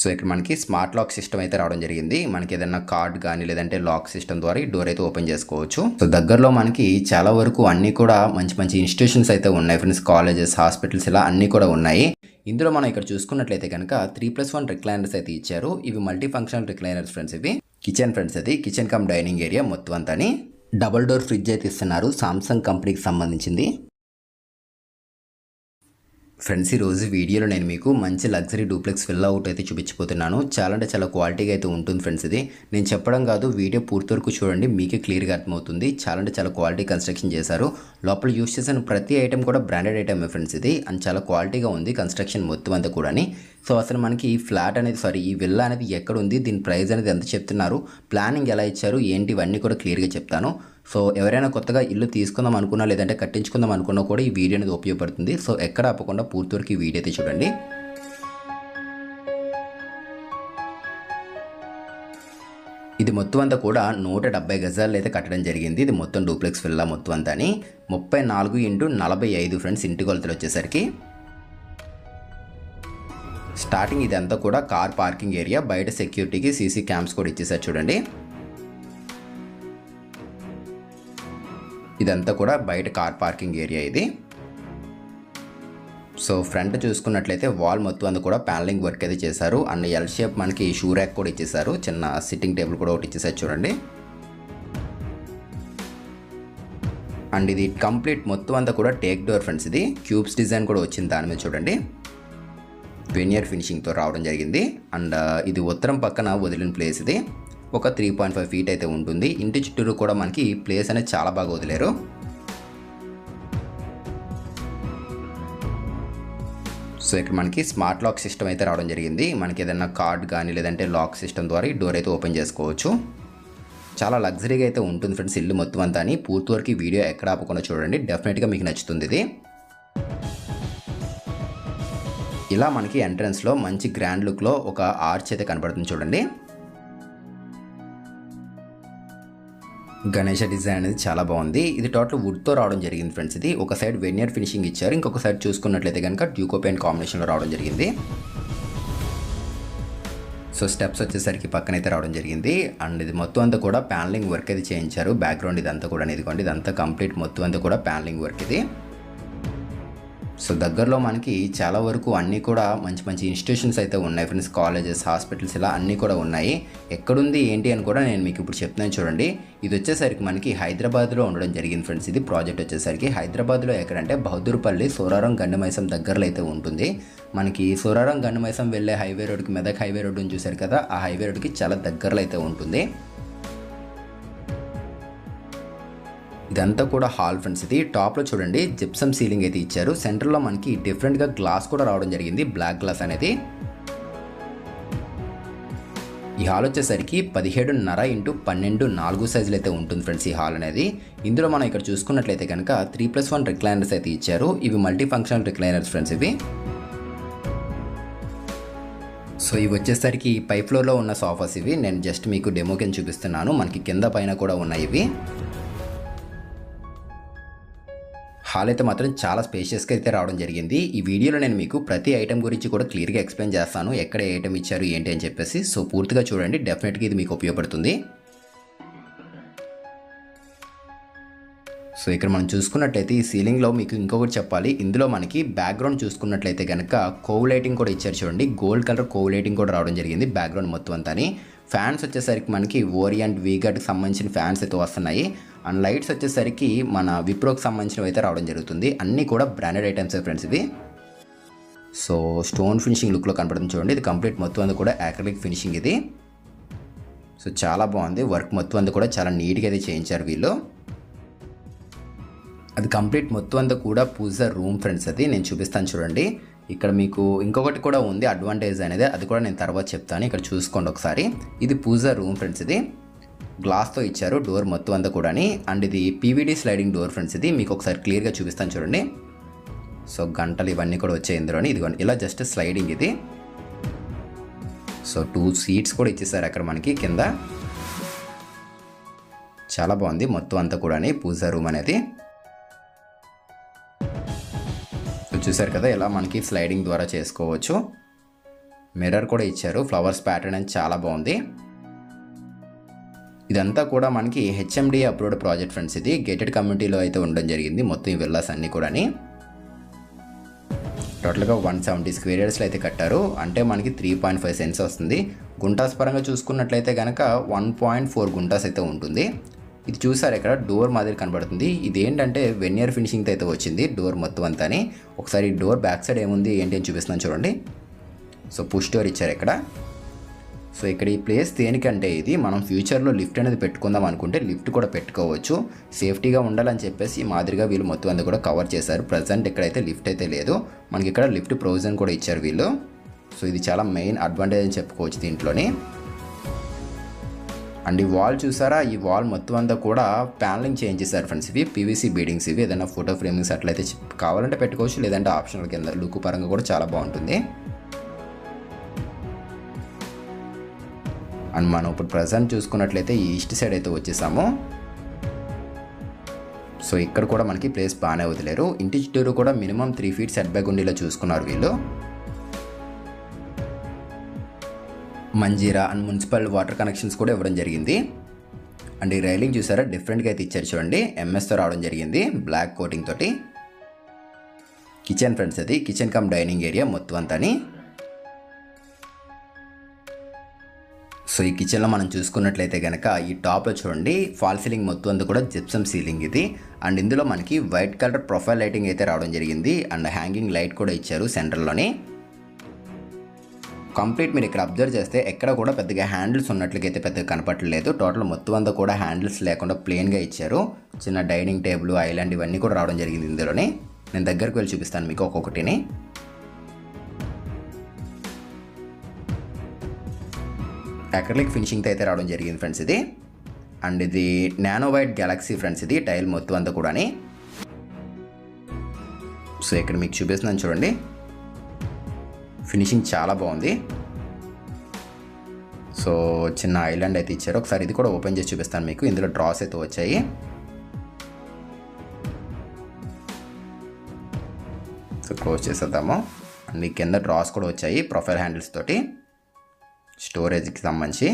So ఇక్కడ మనకి smart lock system అయితే రావడం జరిగింది. మనకి ఏదైనా కార్డ్ కానీ లేదంటే లాక్ సిస్టమ్ ద్వారా ఈ డోర్ అయితే ఓపెన్ చేసుకోవచ్చు. సో దగ్గరలో మనకి చాలా వరకు అన్ని కూడా మంచి మంచి ఇన్స్టిట్యూషన్స్ అయితే ఉన్నాయి ఫ్రెండ్స్. కాలేజెస్ హాస్పిటల్స్ ఇలా అన్ని కూడా ఉన్నాయి. ఇందులో మనం ఇక్కడ చూసుకున్నట్లయితే కనుక త్రీ ప్లస్ వన్ రిక్లైనర్స్ అయితే ఇచ్చారు. ఇవి మల్టీ ఫంక్షనల్ రిక్లైనర్స్ ఫ్రెండ్స్ ఇవి. కిచెన్ ఫ్రెండ్స్ అది. కిచెన్ కమ్ డైనింగ్ ఏరియా మొత్తం అంతా డబల్ డోర్ ఫ్రిడ్జ్ అయితే ఇస్తున్నారు సామ్సంగ్ కంపెనీకి సంబంధించింది. ఫ్రెండ్స్ ఈరోజు వీడియోలో నేను మీకు మంచి లగ్జరీ డూప్లెక్స్ ఫిల్ అవుట్ అయితే చూపించిపోతున్నాను చాలా అంటే చాలా క్వాలిటీగా అయితే ఉంటుంది ఫ్రెండ్స్ ఇది. నేను చెప్పడం కాదు వీడియో పూర్తి వరకు చూడండి మీకే క్లియర్గా అర్థమవుతుంది. చాలా అంటే చాలా క్వాలిటీ కన్స్ట్రక్షన్ చేశారు. లోపల యూస్ చేసిన ప్రతి ఐటెం కూడా బ్రాండెడ్ ఐటమే ఫ్రెండ్స్ ఇది. అండ్ చాలా క్వాలిటీగా ఉంది కన్స్ట్రక్షన్ మొత్తం అంతా కూడాని. సో అసలు మనకి ఈ ఫ్లాట్ అనేది సారీ ఈ విల్లా అనేది ఎక్కడ ఉంది దీని ప్రైస్ అనేది ఎంత చెప్తున్నారు ప్లానింగ్ ఎలా ఇచ్చారు ఏంటి ఇవన్నీ కూడా క్లియర్గా చెప్తాను. సో ఎవరైనా కొత్తగా ఇల్లు తీసుకుందాం అనుకున్నా లేదంటే కట్టించుకుందాం అనుకున్నా కూడా ఈ వీడియో అనేది ఉపయోగపడుతుంది. సో ఎక్కడ ఆపకుండా పూర్తి వరకు ఈ వీడియో అయితే చూడండి. ఇది మొత్తం అంతా కూడా నూట డెబ్బై గజాలు అయితే కట్టడం జరిగింది. ఇది మొత్తం డూప్లెక్స్ విల్లా మొత్తం అంతా అని. ముప్పై నాలుగు ఇంటూ నలభై ఐదు ఫ్రెండ్స్ ఇంటి కొలతలు వచ్చేసరికి. స్టార్టింగ్ ఇదంతా కూడా కార్ పార్కింగ్ ఏరియా. బయట సెక్యూరిటీకి సీసీ క్యామ్స్ కూడా ఇచ్చేసారు చూడండి. ఇదంతా కూడా బయట కార్ పార్కింగ్ ఏరియా ఇది. సో ఫ్రంట్ చూసుకున్నట్లయితే వాల్ మొత్తం అంతా కూడా ప్యానలింగ్ వర్క్ అయితే చేశారు. అండ్ ఎల్ షేప్ మనకి షూ ర్యాక్ కూడా ఇచ్చేసారు చిన్న సిట్టింగ్ టేబుల్ కూడా ఒకటి ఇచ్చేసారు చూడండి. అండ్ ఇది కంప్లీట్ మొత్తం అంతా కూడా టేక్ డోర్ ఫ్రెండ్స్ ఇది. క్యూబ్స్ డిజైన్ కూడా వచ్చింది దాని మీద చూడండి. వెనియర్ ఫినిషింగ్తో రావడం జరిగింది. అండ్ ఇది ఉత్తరం పక్కన వదిలిన ప్లేస్ ఇది. ఒక త్రీ పాయింట్ ఫైవ్ ఫీట్ అయితే ఉంటుంది. ఇంటి చుట్టూరు కూడా మనకి ప్లేస్ అనేది చాలా బాగా వదిలేరు. సో ఇక్కడ మనకి స్మార్ట్ లాక్ సిస్టమ్ అయితే రావడం జరిగింది. మనకి ఏదైనా కార్డ్ కానీ లేదంటే లాక్ సిస్టమ్ ద్వారా ఈ డోర్ అయితే ఓపెన్ చేసుకోవచ్చు. చాలా లగ్జరీగా అయితే ఉంటుంది ఫ్రెండ్స్ ఇల్లు మొత్తం అంతా అని. పూర్తి వరకు వీడియో ఎక్కడ ఆపకుండా చూడండి. డెఫినెట్గా మీకు నచ్చుతుంది ఇది. ఇలా మనకి ఎంట్రన్స్లో మంచి గ్రాండ్ లుక్లో ఒక ఆర్చ్ అయితే కనబడుతుంది చూడండి. గణేష డిజైన్ అనేది చాలా బాగుంది. ఇది టోటల్ వుడ్తో రావడం జరిగింది ఫ్రెండ్స్ ఇది. ఒక సైడ్ వెనియర్ ఫినిషింగ్ ఇచ్చారు. ఇంకొక సైడ్ చూసుకున్నట్లయితే కనుక డ్యూకో పెయింట్ కాంబినేషన్లో రావడం జరిగింది. సో స్టెప్స్ వచ్చేసరికి పక్కన అయితే రావడం జరిగింది. అండ్ ఇది మొత్తం అంతా కూడా ప్యానలింగ్ వర్క్ అయితే చేయించారు. బ్యాక్గ్రౌండ్ ఇదంతా కూడా ఇదిగోండి ఇదంతా కంప్లీట్ మొత్తం అంతా కూడా ప్యానలింగ్ వర్క్ ఇది. సో దగ్గరలో మనకి చాలా వరకు అన్నీ కూడా మంచి మంచి ఇన్స్టిట్యూషన్స్ అయితే ఉన్నాయి. ఫ్రెండ్స్ కాలేజెస్ హాస్పిటల్స్ ఇలా అన్నీ కూడా ఉన్నాయి. ఎక్కడుంది ఏంటి అని కూడా నేను మీకు ఇప్పుడు చెప్తున్నాను చూడండి. ఇది వచ్చేసరికి మనకి హైదరాబాద్లో ఉండడం జరిగింది ఫ్రెండ్స్ ఇది ప్రాజెక్ట్ వచ్చేసరికి హైదరాబాద్లో ఎక్కడంటే బహదూర్పల్లి సోరారం గండమైసం దగ్గరలో అయితే ఉంటుంది. మనకి సోరారం గండమైసం వెళ్ళే హైవే రోడ్కి మెదక్ హైవే రోడ్డు చూశారు కదా ఆ హైవే రోడ్కి చాలా దగ్గరలో అయితే ఉంటుంది. ఇదంతా కూడా హాల్ ఫ్రెండ్స్ ఇది. టాప్లో చూడండి జిప్సమ్ సీలింగ్ అయితే ఇచ్చారు. సెంటర్లో మనకి డిఫరెంట్గా గ్లాస్ కూడా రావడం జరిగింది. బ్లాక్ గ్లాస్ అనేది. ఈ హాల్ వచ్చేసరికి పదిహేడున్నర ఇంటూ పన్నెండు నాలుగు సైజులు అయితే ఉంటుంది ఫ్రెండ్స్ ఈ హాల్ అనేది. ఇందులో మనం ఇక్కడ చూసుకున్నట్లయితే కనుక త్రీ ప్లస్ వన్ రిక్లైనర్స్ అయితే ఇచ్చారు. ఇవి మల్టీ ఫంక్షనల్ రిక్లైనర్స్ ఫ్రెండ్స్ ఇవి. సో ఇవి వచ్చేసరికి పై ఫ్లోర్లో ఉన్న సోఫాస్ ఇవి. నేను జస్ట్ మీకు డెమో కింద చూపిస్తున్నాను. మనకి కింద పైన కూడా ఉన్నాయి ఇవి. హాల్ అయితే మాత్రం చాలా స్పేషియస్గా అయితే రావడం జరిగింది. ఈ వీడియోలో నేను మీకు ప్రతి ఐటెం గురించి కూడా క్లియర్గా ఎక్స్ప్లెయిన్ చేస్తాను. ఎక్కడ ఏ ఐటెం ఇచ్చారు ఏంటి అని చెప్పేసి. సో పూర్తిగా చూడండి. డెఫినెట్గా ఇది మీకు ఉపయోగపడుతుంది. సో ఇక్కడ మనం చూసుకున్నట్లయితే ఈ సీలింగ్లో మీకు ఇంకొకటి చెప్పాలి. ఇందులో మనకి బ్యాక్గ్రౌండ్ చూసుకున్నట్లయితే కనుక కోవ్ లైటింగ్ కూడా ఇచ్చారు చూడండి. గోల్డ్ కలర్ కోవ్ లైటింగ్ కూడా రావడం జరిగింది బ్యాక్గ్రౌండ్ మొత్తం అంతా ఫ్యాన్స్ వచ్చేసరికి మనకి ఓరియంట్ వీగట్కి సంబంధించిన ఫ్యాన్స్ అయితే వస్తున్నాయి. అండ్ లైట్స్ వచ్చేసరికి మన విప్రోకి సంబంధించినవి అయితే రావడం జరుగుతుంది. అన్నీ కూడా బ్రాండెడ్ ఐటమ్స్ ఫ్రెండ్స్ ఇవి. సో స్టోన్ ఫినిషింగ్ లుక్లో కనపడుతుంది చూడండి. ఇది కంప్లీట్ మొత్తం అంతా కూడా యాక్రిలిక్ ఫినిషింగ్ ఇది. సో చాలా బాగుంది. వర్క్ మొత్తం అంతా కూడా చాలా నీట్గా అయితే చేయించారు వీళ్ళు. అది కంప్లీట్ మొత్తం అంతా కూడా పూజ రూమ్ ఫ్రెండ్స్ అది. నేను చూపిస్తాను చూడండి. ఇక్కడ మీకు ఇంకొకటి కూడా ఉంది అడ్వాంటేజ్ అనేది. అది కూడా నేను తర్వాత చెప్తాను. ఇక్కడ చూసుకోండి ఒకసారి. ఇది పూజ రూమ్ ఫ్రెండ్స్ ఇది. గ్లాస్తో ఇచ్చారు డోర్ మొత్తం అంతా కూడా అండ్ ఇది పీవీడీ స్లైడింగ్ డోర్ ఫ్రెండ్స్ ఇది. మీకు ఒకసారి క్లియర్గా చూపిస్తాను చూడండి. సో గంటలు ఇవన్నీ కూడా వచ్చాయి ఇందులోని. ఇదిగోండి ఇలా జస్ట్ స్లైడింగ్ ఇది. సో టూ సీట్స్ కూడా ఇచ్చేసారు అక్కడ మనకి కింద. చాలా బాగుంది మొత్తం అంతా కూడా పూజా రూమ్ అనేది. చూసారు కదా ఇలా మనకి స్లైడింగ్ ద్వారా చేసుకోవచ్చు. మిర్రర్ కూడా ఇచ్చారు. ఫ్లవర్స్ ప్యాటర్న్ అని చాలా బాగుంది. ఇదంతా కూడా మనకి హెచ్ఎండి అప్రూవ్డ్ ప్రాజెక్ట్ ఫ్రెండ్స్ ఇది గేటెడ్ కమ్యూనిటీలో అయితే ఉండడం జరిగింది. మొత్తం ఈ విల్లాస్ అన్నీ కూడాని. టోటల్గా వన్ సెవెంటీ స్క్వేర్ ఇయర్స్లో అయితే కట్టారు. అంటే మనకి త్రీ పాయింట్ ఫైవ్ సెన్స్ వస్తుంది. గుంటాస్ పరంగా చూసుకున్నట్లయితే కనుక వన్ పాయింట్ ఫోర్ గుంటాస్ అయితే ఉంటుంది. ఇది చూసారు ఇక్కడ? డోర్ మాదిరి కనబడుతుంది. ఇది ఏంటంటే వెన్యర్ ఫినిషింగ్తో అయితే వచ్చింది డోర్ మొత్తం అంతా ఒకసారి డోర్ బ్యాక్ సైడ్ ఏముంది ఏంటి అని చూపిస్తున్నాను చూడండి. సో పుష్ డోర్ ఇచ్చారు ఇక్కడ. సో ఇక్కడ ఈ ప్లేస్ దేనికంటే ఇది? మనం ఫ్యూచర్లో లిఫ్ట్ అనేది పెట్టుకుందాం అనుకుంటే లిఫ్ట్ కూడా పెట్టుకోవచ్చు. సేఫ్టీగా ఉండాలని చెప్పేసి మాదిరిగా వీళ్ళు మొత్తం అంతా కూడా కవర్ చేశారు. ప్రజెంట్ ఇక్కడైతే లిఫ్ట్ అయితే లేదు. మనకి ఇక్కడ లిఫ్ట్ ప్రొవిజన్ కూడా ఇచ్చారు వీళ్ళు. సో ఇది చాలా మెయిన్ అడ్వాంటేజ్ అని చెప్పుకోవచ్చు దీంట్లోని. అండ్ ఈ వాల్ చూసారా? ఈ వాల్ మొత్తం అంతా కూడా ప్యానలింగ్ చేంజ్ చేశారు ఫ్రెండ్స్ ఇవి. పీవీసీ బీడింగ్స్ ఇవి. ఏదైనా ఫోటో ఫ్రేమింగ్స్ అట్లయితే కావాలంటే పెట్టుకోవచ్చు. లేదంటే ఆప్షనల్ కింద లుక్ పరంగా కూడా చాలా బాగుంటుంది. అండ్ మనం ఇప్పుడు ప్రజెంట్ చూసుకున్నట్లయితే ఈస్ట్ సైడ్ అయితే వచ్చేసాము. సో ఇక్కడ కూడా మనకి ప్లేస్ బాగానే వదిలేరు. ఇంటి చుట్టూరు కూడా minimum three feet set back ఉండేలా చూసుకున్నారు వీళ్ళు. Manjira and municipal water connections కూడా ఇవ్వడం జరిగింది. అండ్ ఈ రైలింగ్ చూసారా? డిఫరెంట్గా అయితే ఇచ్చారు చూడండి. ఎంఎస్తో రావడం జరిగింది. బ్లాక్ కోటింగ్ తోటి. కిచెన్ ఫ్రెండ్స్ అది. కిచెన్ కమ్ డైనింగ్ ఏరియా మొత్తం అంతాని. సో ఈ కిచెన్లో మనం చూసుకున్నట్లయితే కనుక ఈ టాప్లో చూడండి. ఫాల్ సీలింగ్ మొత్తం అంతా కూడా జిప్సమ్ సీలింగ్ ఇది. అండ్ ఇందులో మనకి వైట్ కలర్ ప్రొఫైల్ లైటింగ్ అయితే రావడం జరిగింది. అండ్ హ్యాంగింగ్ లైట్ కూడా ఇచ్చారు సెంటర్లోని కంప్లీట్ మీరు ఇక్కడ అబ్జర్వ్ చేస్తే ఎక్కడ కూడా పెద్దగా హ్యాండిల్స్ ఉన్నట్లయితే పెద్దగా కనపట్టలేదు టోటల్ మొత్తం అంతా కూడా హ్యాండిల్స్ లేకుండా ప్లెయిన్గా ఇచ్చారు. చిన్న డైనింగ్ టేబుల్ ఐలాండ్ ఇవన్నీ కూడా రావడం జరిగింది ఇందులోనే. నేను దగ్గరకు వెళ్ళి చూపిస్తాను మీకు ఒక్కొక్కటిని. అక్రలిక్ ఫినిషింగ్తో అయితే రావడం జరిగింది ఫ్రెండ్స్ ఇది. అండ్ ఇది నానో వైట్ గెలాక్సీ ఫ్రెండ్స్ ఇది టైల్ మొత్తం అంతా కూడాని. సో ఇక్కడ మీకు చూపిస్తున్నాను చూడండి. ఫినిషింగ్ చాలా బాగుంది. సో చిన్న ఐలాండ్ అయితే ఇచ్చారు. ఒకసారి ఇది కూడా ఓపెన్ చేసి చూపిస్తాను మీకు. ఇందులో డ్రాస్ అయితే వచ్చాయి. సో క్లోజ్ చేసేద్దాము. అండ్ ఈ కింద డ్రాస్ కూడా వచ్చాయి ప్రొఫైల్ హ్యాండిల్స్ తోటి. స్టోరేజ్కి సంబంధించి.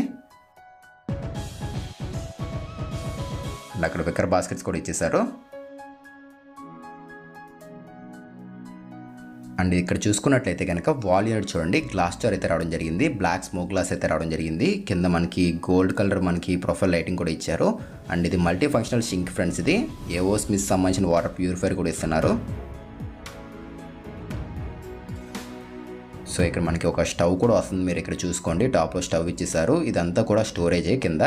అండ్ అక్కడ విక్కర్ బాస్కెట్స్ కూడా ఇచ్చేసారు అండ్ ఇక్కడ చూసుకున్నట్లయితే కనుక వాల్ యూనిట్ చూడండి గ్లాస్ డోర్ అయితే రావడం జరిగింది. బ్లాక్ స్మోక్ గ్లాస్ అయితే రావడం జరిగింది. కింద మనకి గోల్డ్ కలర్ మనకి ప్రొఫైల్ లైటింగ్ కూడా ఇచ్చారు. అండ్ ఇది మల్టీ ఫంక్షనల్ సింక్ ఫ్రెండ్స్ ఇది ఏవో స్మిత్ సంబంధించిన వాటర్ ప్యూరిఫైర్ కూడా ఇస్తున్నారు. సో ఇక్కడ మనకి ఒక స్టవ్ కూడా వస్తుంది. మీరు ఇక్కడ చూసుకోండి. టాప్లో స్టవ్ ఇచ్చేసారు ఇదంతా కూడా స్టోరేజే కింద.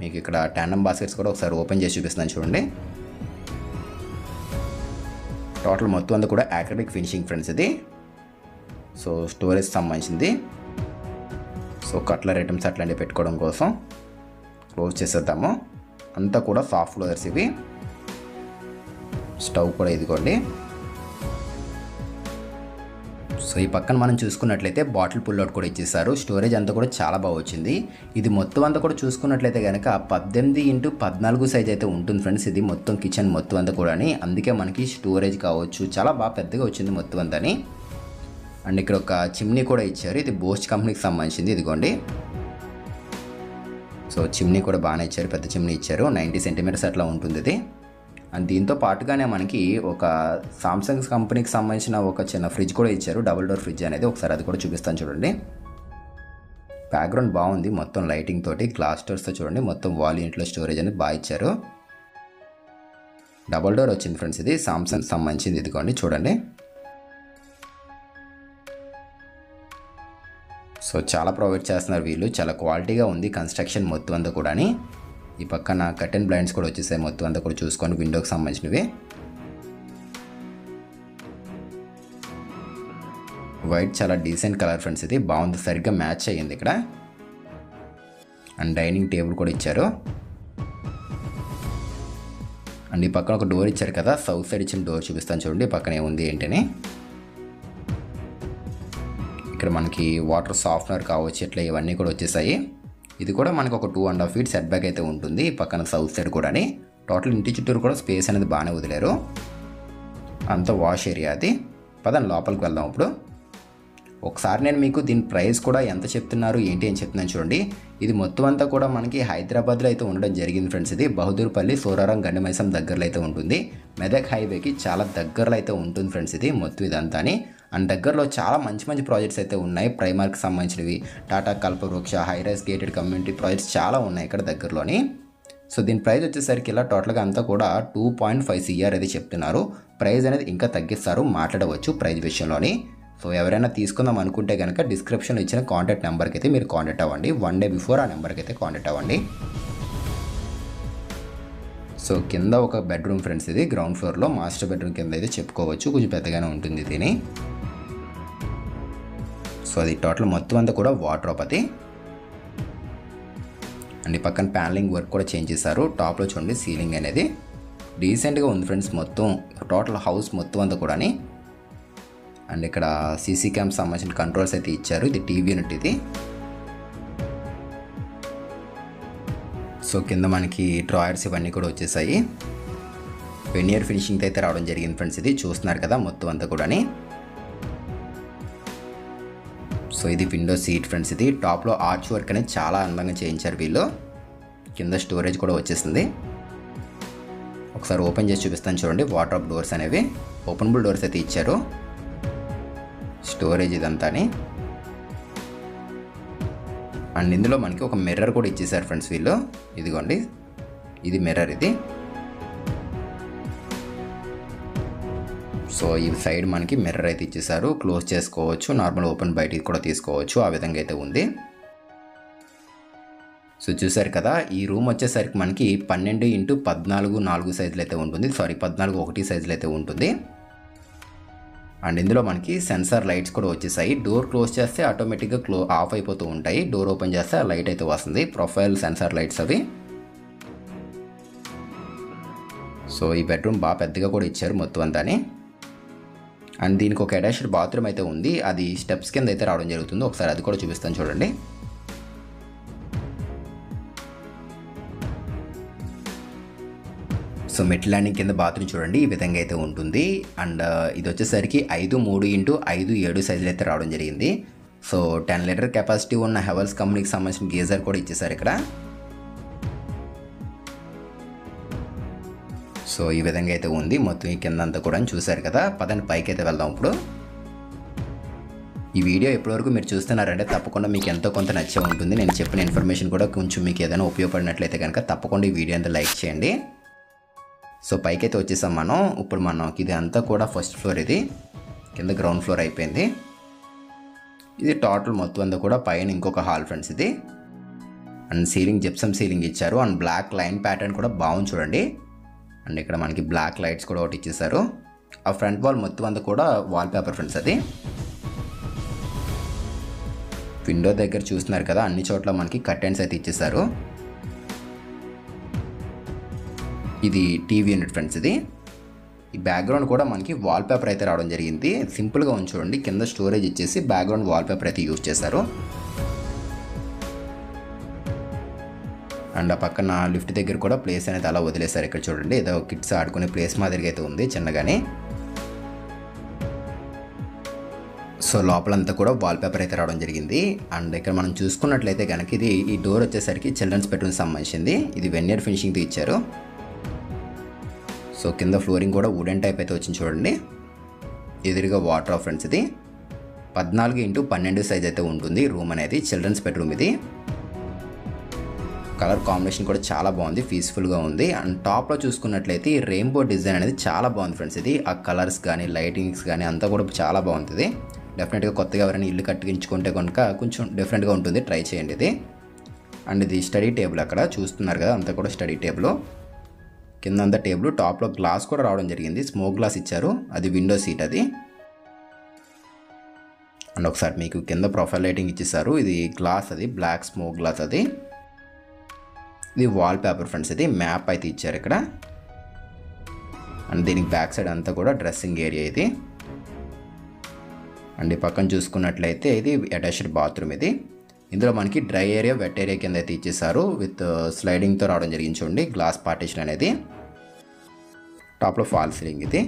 మీకు ఇక్కడ ట్యాండమ్ బాస్కెట్స్ కూడా ఒకసారి ఓపెన్ చేసి చూపిస్తున్నాను చూడండి. టోటల్ మొత్తం అంతా కూడా యాక్రలిక్ ఫినిషింగ్ ఫ్రెండ్స్ ఇది. సో స్టోరేజ్ సంబంధించింది. సో కట్లర్ ఐటమ్స్ అట్లాంటివి పెట్టుకోవడం కోసం క్లోజ్ చేసేద్దాము. అంతా కూడా సాఫ్ట్ లోదర్స్ ఇవి. స్టవ్ కూడా ఇదిగోండి. సో ఈ పక్కన మనం చూసుకున్నట్లయితే బాటిల్ పుల్అవుట్ కూడా ఇచ్చేసారు స్టోరేజ్ అంతా కూడా చాలా బాగా వచ్చింది. ఇది మొత్తం అంతా కూడా చూసుకున్నట్లయితే కనుక పద్దెనిమిది ఇంటూ పద్నాలుగు సైజ్ అయితే ఉంటుంది ఫ్రెండ్స్. ఇది మొత్తం కిచెన్ మొత్తం అంతా కూడా అందుకే మనకి స్టోరేజ్ కావచ్చు. చాలా బాగా పెద్దగా వచ్చింది మొత్తం అంతని. అండ్ ఇక్కడ ఒక చిమ్నీ కూడా ఇచ్చారు. ఇది బోస్ట్ కంపెనీకి సంబంధించింది. ఇదిగోండి. సో చిమ్నీ కూడా బాగానే ఇచ్చారు. పెద్ద చిమ్నీ ఇచ్చారు. నైంటీ సెంటీమీటర్స్ అట్లా ఉంటుంది ఇది. దీంతో పాటుగానే మనకి ఒక సామ్సంగ్ కంపెనీకి సంబంధించిన ఒక చిన్న ఫ్రిడ్జ్ కూడా ఇచ్చారు. డబుల్ డోర్ ఫ్రిడ్జ్ అనేది ఒకసారి అది కూడా చూపిస్తాను చూడండి. బ్యాక్గ్రౌండ్ బాగుంది. మొత్తం లైటింగ్ తోటి గ్లాస్ డోర్స్తో చూడండి. మొత్తం వాల్ యూనిట్లో స్టోరేజ్ అనేది బాగా ఇచ్చారు. డబుల్ డోర్ వచ్చింది ఫ్రెండ్స్ ఇది. సామ్సంగ్ సంబంధించింది ఇదిగోండి చూడండి. సో చాలా ప్రొవైడ్ చేస్తున్నారు వీళ్ళు. చాలా క్వాలిటీగా ఉంది. కన్స్ట్రక్షన్ మొత్తం అంతా కూడాని. ఈ పక్కన కర్టెన్ బ్లైండ్స్ కూడా వచ్చేసాయి మొత్తం అంతా కూడా చూసుకోండి విండోకి సంబంధించినవి. వైట్ చాలా డీసెంట్ కలర్ ఫ్రెండ్స్ ఇది. బాగుంది. సరిగ్గా మ్యాచ్ అయ్యింది ఇక్కడ. అండ్ డైనింగ్ టేబుల్ కూడా ఇచ్చారు. అండ్ ఈ పక్కన ఒక డోర్ ఇచ్చారు కదా. సౌత్ సైడ్ ఇచ్చిన డోర్ చూపిస్తాను చూడండి. పక్కన ఏముంది ఏంటని. ఇక్కడ మనకి వాటర్ సాఫ్ట్నర్ కావచ్చు ఇట్లా ఇవన్నీ కూడా వచ్చేసాయి. ఇది కూడా మనకు ఒక two and half feet set back అయితే ఉంటుంది. పక్కన సౌత్ సైడ్ కూడా టోటల్ ఇంటి చుట్టూరు కూడా స్పేస్ అనేది బాగానే వదిలేరు. అంత వాష్ ఏరియా అది. పదండి లోపలికి వెళ్దాం ఇప్పుడు. ఒకసారి నేను మీకు దీని ప్రైస్ కూడా ఎంత చెప్తున్నారు ఏంటి అని చెప్తున్నాను చూడండి. ఇది మొత్తం అంతా కూడా మనకి హైదరాబాద్లో అయితే ఉండడం జరిగింది ఫ్రెండ్స్ ఇది. బహదూర్పల్లి సోరారం గండమైసం దగ్గరలో అయితే ఉంటుంది. మెదక్ హైవేకి చాలా దగ్గరలో అయితే ఉంటుంది ఫ్రెండ్స్ ఇది మొత్తం ఇదంతాని. అండ్ దగ్గరలో చాలా మంచి మంచి ప్రాజెక్ట్స్ అయితే ఉన్నాయి. ప్రైమార్కి సంబంధించినవి టాటా కల్పవృక్ష హైరైస్ గేటెడ్ కమ్యూనిటీ ప్రాజెక్ట్స్ చాలా ఉన్నాయి ఇక్కడ దగ్గరలోని. సో దీని ప్రైస్ వచ్చేసరికి ఇలా టోటల్గా అంతా కూడా టూ పాయింట్ ఫైవ్ సిఆర్ అయితే చెప్తున్నారు. ప్రైస్ అనేది ఇంకా తగ్గిస్తారు మాట్లాడవచ్చు ప్రైజ్ విషయంలోని. సో ఎవరైనా తీసుకుందాం అనుకుంటే కనుక డిస్క్రిప్షన్లో ఇచ్చిన కాంటాక్ట్ నెంబర్కి అయితే మీరు కాంటాక్ట్ అవ్వండి. వన్ డే బిఫోర్ ఆ నెంబర్కి అయితే కాంటాక్ట్ అవ్వండి. సో కింద ఒక బెడ్రూమ్ ఫ్రెండ్స్ ఇది గ్రౌండ్ ఫ్లోర్లో మాస్టర్ బెడ్రూమ్ కింద అయితే చెప్పుకోవచ్చు. కొంచెం పెద్దగానే ఉంటుంది దీని. సో అది టోటల్ మొత్తం అంతా కూడా వాటర్ అది. అండ్ ఈ పక్కన ప్యానలింగ్ వర్క్ కూడా చేంజ్ చేశారు. టాప్లో చూడండి సీలింగ్ అనేది. డీసెంట్గా ఉంది ఫ్రెండ్స్ మొత్తం. టోటల్ హౌస్ మొత్తం అంతా కూడాని. అండ్ ఇక్కడ సీసీ క్యామ్ సంబంధించిన కంట్రోల్స్ అయితే ఇచ్చారు. ఇది టీవీ యూనిట్ ఇది. సో కింద మనకి డ్రాయర్స్ ఇవన్నీ కూడా వచ్చేసాయి. వెనియర్ ఫినిషింగ్ అయితే రావడం జరిగింది ఫ్రెండ్స్ ఇది. చూస్తున్నారు కదా మొత్తం అంతా కూడా సో ఇది విండో సీట్ ఫ్రెండ్స్ ఇది టాప్లో ఆర్చ్ వర్క్ అనేది చాలా అందంగా చేయించారు వీళ్ళు. కింద స్టోరేజ్ కూడా వచ్చేసింది. ఒకసారి ఓపెన్ చేసి చూపిస్తాను చూడండి వాటర్ డోర్స్ అనేవి. ఓపెనబుల్ డోర్స్ అయితే ఇచ్చారు. స్టోరేజ్ ఇదంతాని. అండ్ ఇందులో మనకి ఒక మిర్రర్ కూడా ఇచ్చేసారు ఫ్రెండ్స్ వీళ్ళు. ఇదిగోండి. ఇది మిర్రర్ ఇది. సో ఈ సైడ్ మనకి మిర్రర్ అయితే ఇచ్చేసారు. క్లోజ్ చేసుకోవచ్చు. నార్మల్ ఓపెన్ బయటికి కూడా తీసుకోవచ్చు. ఆ విధంగా అయితే ఉంది. సో చూసారు కదా ఈ రూమ్ వచ్చేసరికి మనకి పన్నెండు ఇంటూ పద్నాలుగు నాలుగు సైజులు అయితే ఉంటుంది. సారీ పద్నాలుగు ఒకటి సైజులు అయితే ఉంటుంది. అండ్ ఇందులో మనకి సెన్సార్ లైట్స్ కూడా వచ్చేసాయి. డోర్ క్లోజ్ చేస్తే ఆటోమేటిక్గా క్లో ఆఫ్ అయిపోతూ ఉంటాయి. డోర్ ఓపెన్ చేస్తే ఆ లైట్ అయితే వస్తుంది. ప్రొఫైల్ సెన్సార్ లైట్స్ అవి. సో ఈ బెడ్రూమ్ బాగా పెద్దగా కూడా ఇచ్చారు మొత్తం అంతాని. అండ్ దీనికి ఒక అటాచ్డ్ బాత్రూమ్ అయితే ఉంది. అది స్టెప్స్ కింద అయితే రావడం జరుగుతుంది. ఒకసారి అది కూడా చూపిస్తాను చూడండి. సో మెట్ ల్యాండింగ్ కింద బాత్రూమ్ చూడండి. ఈ విధంగా అయితే ఉంటుంది. అండ్ ఇది వచ్చేసరికి ఐదు మూడు ఇంటూ ఐదు ఏడు సైజులు అయితే రావడం జరిగింది. సో టెన్ లీటర్ కెపాసిటీ ఉన్న హెవల్స్ కంపెనీకి సంబంధించిన గీజర్ కూడా ఇచ్చేసారు ఇక్కడ. సో ఈ విధంగా అయితే ఉంది. మొత్తం ఈ కింద అంతా కూడా చూశారు కదా? పదని పైకి అయితే వెళ్దాం ఇప్పుడు. ఈ వీడియో ఎప్పటివరకు మీరు చూస్తున్నారంటే తప్పకుండా మీకు ఎంతో కొంత నచ్చే ఉంటుంది. నేను చెప్పిన ఇన్ఫర్మేషన్ కూడా కొంచెం మీకు ఏదైనా ఉపయోగపడినట్లయితే కనుక తప్పకుండా ఈ వీడియో అంతా లైక్ చేయండి. సో పైకి అయితే వచ్చేసాం మనం. ఇప్పుడు మనం ఇది అంతా కూడా ఫస్ట్ ఫ్లోర్ ఇది. కింద గ్రౌండ్ ఫ్లోర్ అయిపోయింది. ఇది టోటల్ మొత్తం అంతా కూడా పైన ఇంకొక హాల్ ఫ్రెండ్స్ ఇది. అండ్ సీలింగ్ జిప్సమ్ సీలింగ్ ఇచ్చారు. అండ్ బ్లాక్ లైన్ ప్యాటర్న్ కూడా బాగుంది చూడండి. అండ్ ఇక్కడ మనకి బ్లాక్ లైట్స్ కూడా ఒకటి ఇచ్చేసారు ఆ ఫ్రంట్ వాల్ మొత్తం అంతా కూడా వాల్ పేపర్ ఫ్రెండ్స్ అది. విండో దగ్గర చూస్తున్నారు కదా అన్ని చోట్ల మనకి కర్టెన్స్ అయితే ఇచ్చేసారు ఇది టీవీ యూనిట్ ఫ్రెండ్స్ ఇది. ఈ బ్యాక్గ్రౌండ్ కూడా మనకి వాల్ పేపర్ అయితే రావడం జరిగింది. సింపుల్గా ఉంచుకోండి కింద స్టోరేజ్ ఇచ్చేసి బ్యాక్గ్రౌండ్ వాల్ పేపర్ అయితే యూజ్ చేశారు. అండ్ ఆ పక్కన లిఫ్ట్ దగ్గర కూడా ప్లేస్ అనేది అలా వదిలేశారు. ఇక్కడ చూడండి ఏదో కిడ్స్ ఆడుకునే ప్లేస్ మాదిరిగా అయితే ఉంది చిన్నగానే. సో లోపలంతా కూడా వాల్ పేపర్ అయితే రావడం జరిగింది. అండ్ ఇక్కడ మనం చూసుకున్నట్లయితే కనుక ఇది ఈ డోర్ వచ్చేసరికి చిల్డ్రన్స్ బెడ్రూమ్ సంబంధించింది. ఇది వెన్యర్ ఫినిషింగ్తో ఇచ్చారు. సో కింద ఫ్లోరింగ్ కూడా వుడెన్ టైప్ అయితే వచ్చింది చూడండి. ఎదురుగా వాటర్ ఆఫ్ ఫ్రెండ్స్ ఇది. పద్నాలుగు ఇంటూ పన్నెండు సైజ్ అయితే ఉంటుంది రూమ్ అనేది చిల్డ్రన్స్ బెడ్రూమ్ ఇది. కలర్ కాంబినేషన్ కూడా చాలా బాగుంది పీస్ఫుల్గా ఉంది. అండ్ టాప్లో చూసుకున్నట్లయితే ఈ రెయిన్బో డిజైన్ అనేది చాలా బాగుంది ఫ్రెండ్స్ ఇది. ఆ కలర్స్ కానీ లైటింగ్స్ కానీ అంతా కూడా చాలా బాగుంటుంది. డెఫినెట్గా కొత్తగా ఎవరైనా ఇల్లు కట్టించుకుంటే కనుక కొంచెం డిఫరెంట్గా ఉంటుంది ట్రై చేయండి ఇది. అండ్ ఇది స్టడీ టేబుల్ అక్కడ చూస్తున్నారు కదా అంతా కూడా స్టడీ టేబుల్. కింద అంతా టేబుల్ టాప్లో గ్లాస్ కూడా రావడం జరిగింది స్మోక్ గ్లాస్ ఇచ్చారు అది విండో సీట్ అది. అండ్ ఒకసారి మీకు కింద ప్రొఫైల్ లైటింగ్ ఇచ్చేసారు ఇది గ్లాస్ అది బ్లాక్ స్మోక్ గ్లాస్ అది. ఇది వాల్ పేపర్ ఫ్రెండ్స్ ఇది మ్యాప్ అయితే ఇచ్చారు ఇక్కడ. అండ్ దీనికి బ్యాక్ సైడ్ అంతా కూడా డ్రెస్సింగ్ ఏరియా ఇది. అండ్ ఈ పక్కన చూసుకున్నట్లయితే ఇది అటాచ్డ్ బాత్రూమ్ ఇది. ఇందులో మనకి డ్రై ఏరియా వెట్ ఏరియా కింద అయితే ఇచ్చేసారు విత్ స్లైడింగ్తో uh, రావడం జరిగింది చూడండి. గ్లాస్ పార్టీషన్ అనేది. టాప్లో ఫాల్ సీలింగ్ ఇది.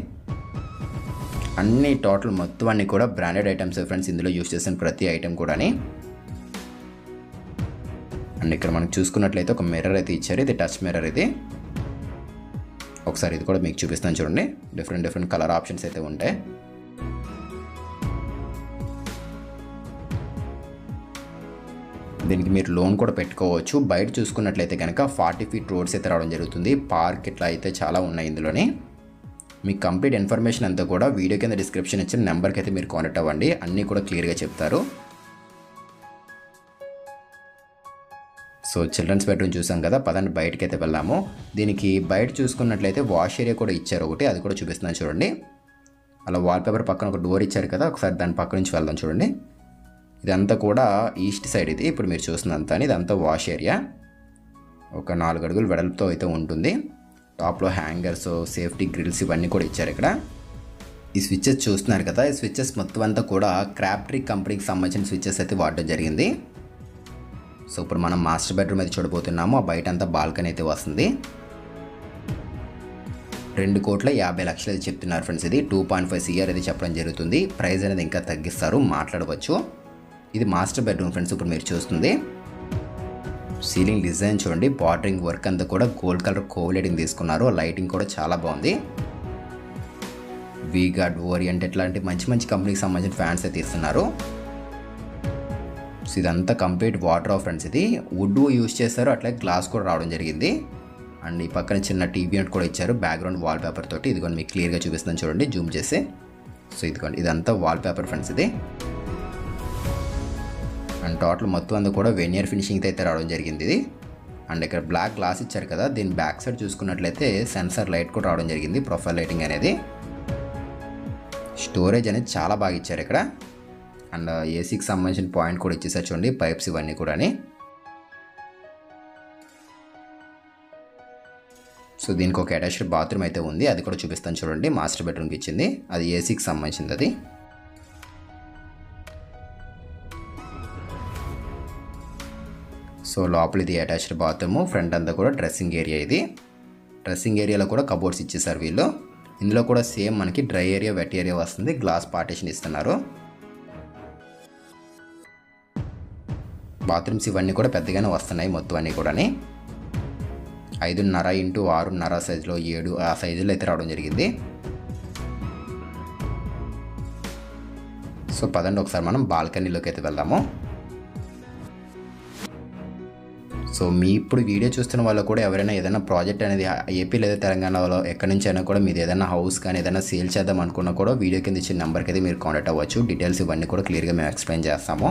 అన్ని టోటల్ మొత్తం అన్ని కూడా బ్రాండెడ్ ఐటమ్స్ ఫ్రెండ్స్ ఇందులో యూస్ చేసిన ప్రతి ఐటెం కూడాని. అండ్ ఇక్కడ మనం చూసుకున్నట్లయితే ఒక మిర్రర్ అయితే ఇచ్చారు. ఇది టచ్ మిర్రర్ ఇది. ఒకసారి ఇది కూడా మీకు చూపిస్తాను చూడండి. డిఫరెంట్ డిఫరెంట్ కలర్ ఆప్షన్స్ అయితే ఉంటాయి. దీనికి మీరు లోన్ కూడా పెట్టుకోవచ్చు. బయట చూసుకున్నట్లయితే కనుక ఫార్టీ ఫీట్ రోడ్స్ అయితే రావడం జరుగుతుంది. పార్క్ ఇట్లా అయితే చాలా ఉన్నాయి ఇందులోని. మీకు కంప్లీట్ ఇన్ఫర్మేషన్ అంతా కూడా వీడియో కింద డిస్క్రిప్షన్ ఇచ్చిన నెంబర్కి అయితే మీరు కాంటాక్ట్ అవ్వండి. అన్నీ కూడా క్లియర్గా చెప్తారు. సో చిల్డ్రన్స్ బెడ్రూమ్ చూసాం కదా పదండి బయటకి అయితే వెళ్ళాము. దీనికి బయట చూసుకున్నట్లయితే వాష్ ఏరియా కూడా ఇచ్చారు ఒకటి అది కూడా చూపిస్తున్నాను చూడండి. అలా వాల్పేపర్ పక్కన ఒక డోర్ ఇచ్చారు కదా ఒకసారి దాని పక్క నుంచి వెళ్దాం చూడండి. ఇదంతా కూడా ఈస్ట్ సైడ్ ఇది ఇప్పుడు మీరు చూస్తున్నంత ఇదంతా వాష్ ఏరియా ఒక నాలుగు అడుగులు వెడల్పుతో అయితే ఉంటుంది. టాప్లో హ్యాంగర్స్ సేఫ్టీ గ్రిల్స్ ఇవన్నీ కూడా ఇచ్చారు ఇక్కడ. ఈ స్విచ్చెస్ చూస్తున్నారు కదా ఈ స్విచ్చెస్ మొత్తం అంతా కూడా క్రాప్ట్రీ కంపెనీకి సంబంధించిన స్విచ్చెస్ అయితే వాడడం జరిగింది. సో ఇప్పుడు మనం మాస్టర్ బెడ్రూమ్ అయితే చూడబోతున్నాము. ఆ బయట అంతా బాల్కనీ అయితే వస్తుంది. రెండు కోట్ల యాభై లక్షలు అయితే చెప్తున్నారు ఫ్రెండ్స్ ఇది. టూ పాయింట్ ఫైవ్ సిఆర్ అయితే చెప్పడం జరుగుతుంది. ప్రైస్ అనేది ఇంకా తగ్గిస్తారు. మాట్లాడవచ్చు. ఇది మాస్టర్ బెడ్రూమ్ ఫ్రెండ్స్ ఇప్పుడు మీరు చూస్తుంది. సీలింగ్ డిజైన్ చూడండి. బార్డరింగ్ వర్క్ అంతా కూడా గోల్డ్ కలర్ కోవలేటింగ్ తీసుకున్నారు. లైటింగ్ కూడా చాలా బాగుంది. వీగార్డ్ ఓరియంట్ ఇట్లాంటి మంచి మంచి కంపెనీకి సంబంధించిన ఫ్యాన్స్ అయితే ఇస్తున్నారు. సో ఇదంతా కంప్లీట్ వాటర్ ఆఫ్ ఫ్రెండ్స్ ఇది. వుడ్ యూస్ చేస్తారు. అట్లా గ్లాస్ కూడా రావడం జరిగింది. అండ్ ఈ పక్కన చిన్న టీవీ యూనిట్ కూడా ఇచ్చారు. బ్యాక్గ్రౌండ్ వాల్ పేపర్ తోటి. ఇదిగోండి మీకు క్లియర్గా చూపిస్తాను చూడండి. జూమ్ చేసి. సో ఇదిగోండి ఇదంతా వాల్ పేపర్ ఫ్రెండ్స్ ఇది. అండ్ టోటల్ మొత్తం అంతా కూడా వెనియర్ ఫినిషింగ్ అయితే రావడం జరిగింది ఇది. అండ్ ఇక్కడ బ్లాక్ గ్లాస్ ఇచ్చారు కదా. దీని బ్యాక్ సైడ్ చూసుకున్నట్లయితే సెన్సార్ లైట్ కూడా రావడం జరిగింది. ప్రొఫైల్ లైటింగ్ అనేది. స్టోరేజ్ అనేది చాలా బాగా ఇచ్చారు ఇక్కడ. అండ్ ఏసీకి సంబంధించిన పాయింట్ కూడా ఇచ్చేసారు చూడండి పైప్స్ ఇవన్నీ కూడా సో దీనికి ఒక అటాచ్డ్ బాత్రూమ్ అయితే ఉంది అది కూడా చూపిస్తాను చూడండి మాస్టర్ బెడ్రూమ్కి ఇచ్చింది. అది ఏసీకి సంబంధించింది అది. సో లోపల ఇది అటాచ్డ్ బాత్రూమ్ ఫ్రంట్ అంతా కూడా డ్రెస్సింగ్ ఏరియా ఇది. డ్రెస్సింగ్ ఏరియాలో కూడా కబోర్డ్స్ ఇచ్చేసారు వీళ్ళు. ఇందులో కూడా సేమ్ మనకి డ్రై ఏరియా వెట్ ఏరియా వస్తుంది గ్లాస్ పార్టీషన్ ఇస్తున్నారు. బాత్రూమ్స్ ఇవన్నీ కూడా పెద్దగానే వస్తున్నాయి మొత్తం అన్నీ కూడా ఐదున్నర ఇంటూ ఆరున్నర సైజులో ఏడు ఆ సైజులో అయితే రావడం జరిగింది. సో పదండి ఒకసారి మనం బాల్కనీలోకి అయితే వెళ్దాము. సో మీ ఇప్పుడు వీడియో చూస్తున్న వాళ్ళు కూడా ఎవరైనా ఏదైనా ప్రాజెక్ట్ అనేది ఏపీ లేదా తెలంగాణలో ఎక్కడి నుంచి అయినా కూడా మీరు ఏదైనా హౌస్ కానీ ఏదైనా సేల్ చేద్దాం అనుకున్నా కూడా వీడియో కింద ఇచ్చిన నెంబర్కి అయితే మీరు కాంటాక్ట్ అవ్వచ్చు. డీటెయిల్స్ ఇవన్నీ కూడా క్లియర్గా మేము ఎక్స్ప్లెయిన్ చేస్తాము.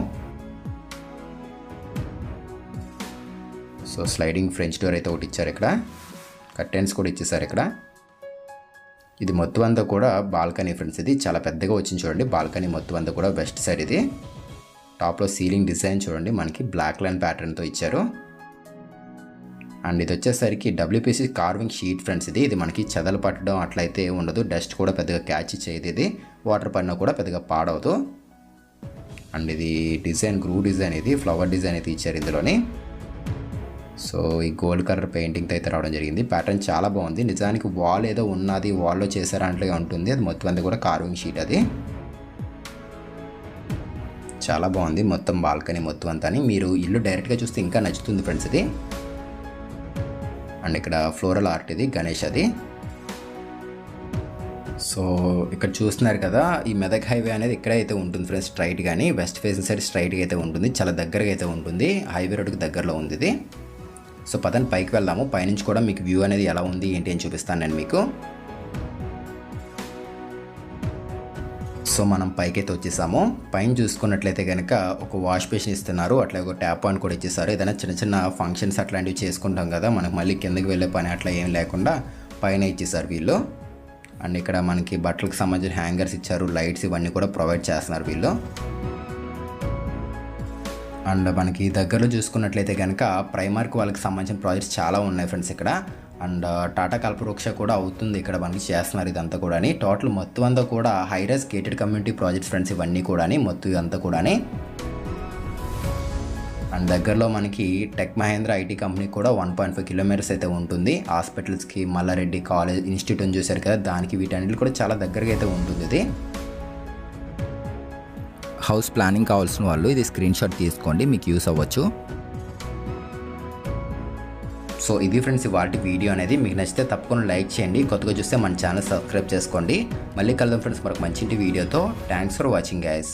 సో స్లైడింగ్ ఫ్రెంచ్ డోర్ అయితే ఒకటి ఇచ్చారు ఇక్కడ. కర్టెన్స్ కూడా ఇచ్చేసారు ఇక్కడ. ఇది మొత్తం అంతా కూడా బాల్కనీ ఫ్రెండ్స్ ఇది చాలా పెద్దగా వచ్చింది చూడండి. బాల్కనీ మొత్తం అంతా కూడా వెస్ట్ సైడ్ ఇది. టాప్లో సీలింగ్ డిజైన్ చూడండి మనకి బ్లాక్ లైన్ ప్యాటర్న్తో ఇచ్చారు. అండ్ ఇది వచ్చేసరికి డబ్ల్యూపీసీ కార్వింగ్ షీట్ ఫ్రెండ్స్ ఇది. ఇది మనకి చెదలు పట్టడం అట్లయితే ఉండదు. డస్ట్ కూడా పెద్దగా క్యాచ్ చేయదు ఇది. వాటర్ పడినా కూడా పెద్దగా పాడవదు. అండ్ ఇది డిజైన్ గ్రూ డిజైన్ ఇది. ఫ్లవర్ డిజైన్ అయితే ఇచ్చారు ఇందులోని. సో ఈ గోల్డ్ కలర్ పెయింటింగ్తో అయితే రావడం జరిగింది. ప్యాటర్న్ చాలా బాగుంది. నిజానికి వాల్ ఏదో ఉన్నది వాల్లో చేసారంటే ఉంటుంది. అది మొత్తం అంతా కూడా కార్వింగ్ షీట్ అది. చాలా బాగుంది. మొత్తం బాల్కనీ మొత్తం అంతా మీరు ఇల్లు డైరెక్ట్గా చూస్తే ఇంకా నచ్చుతుంది ఫ్రెండ్స్ ఇది అండ్ ఇక్కడ ఫ్లోరల్ ఆర్ట్ ఇది గణేష్ అది. సో ఇక్కడ చూస్తున్నారు కదా ఈ మెదక్ హైవే అనేది ఇక్కడే అయితే ఉంటుంది ఫ్రెండ్స్ స్ట్రైట్ కానీ వెస్ట్ ఫేసింగ్ సైడ్ స్ట్రైట్గా అయితే ఉంటుంది. చాలా దగ్గరగా అయితే ఉంటుంది. హైవే రోడ్కి దగ్గరలో ఉంది ఇది. సో పదని పైకి వెళ్దాము. పైనుంచి కూడా మీకు వ్యూ అనేది ఎలా ఉంది ఏంటి అని చూపిస్తాను నేను మీకు. సో మనం పైకైతే వచ్చేసాము. పైన చూసుకున్నట్లయితే కనుక ఒక వాష్ బేసిన్ ఇస్తున్నారు. అట్లా ఒక ట్యాప్ ఆన్ కూడా ఇచ్చేసారు. ఏదైనా చిన్న చిన్న ఫంక్షన్స్ అట్లాంటివి చేసుకుంటాం కదా మనకు మళ్ళీ కిందకి వెళ్ళే పని అట్లా ఏం లేకుండా పైన ఇచ్చేసారు వీళ్ళు. అండ్ ఇక్కడ మనకి బట్టలకు సంబంధించిన హ్యాంగర్స్ ఇచ్చారు లైట్స్ ఇవన్నీ కూడా ప్రొవైడ్ చేస్తున్నారు వీళ్ళు. అండ్ మనకి దగ్గరలో చూసుకున్నట్లయితే కనుక ప్రైమార్క్ వాళ్ళకి సంబంధించిన ప్రాజెక్ట్స్ చాలా ఉన్నాయి ఫ్రెండ్స్ ఇక్కడ. అండ్ టాటా కల్పవృక్ష కూడా అవుతుంది ఇక్కడ మనకి చేస్తున్నారు ఇదంతా కూడా టోటల్ మొత్తం అంతా కూడా high rise gated community projects friends ఇవన్నీ కూడా మొత్తం ఇదంతా కూడా అండ్ దగ్గరలో మనకి టెక్ మహేంద్ర ఐటీ కంపెనీ కూడా వన్ పాయింట్ ఫైవ్ కిలోమీటర్స్ అయితే ఉంటుంది. హాస్పిటల్స్కి మల్లారెడ్డి కాలేజ్ ఇన్స్టిట్యూట్ అని చూశారు కదా దానికి వీటన్నిటి కూడా చాలా దగ్గరగా అయితే ఉంటుంది ఇది. హౌస్ ప్లానింగ్ కావాల్సిన వాళ్ళు ఇది స్క్రీన్ షాట్ తీసుకోండి మీకు యూస్ అవ్వచ్చు. సో ఇది ఫ్రెండ్స్ వాటి వీడియో అనేది. మీకు నచ్చితే తప్పకుండా లైక్ చేయండి. కొత్తగా చూస్తే మన ఛానల్ సబ్స్క్రైబ్ చేసుకోండి. మళ్ళీ కలుద్దాం ఫ్రెండ్స్ మరొక మంచి వీడియోతో థ్యాంక్స్ ఫర్ వాచింగ్ గైస్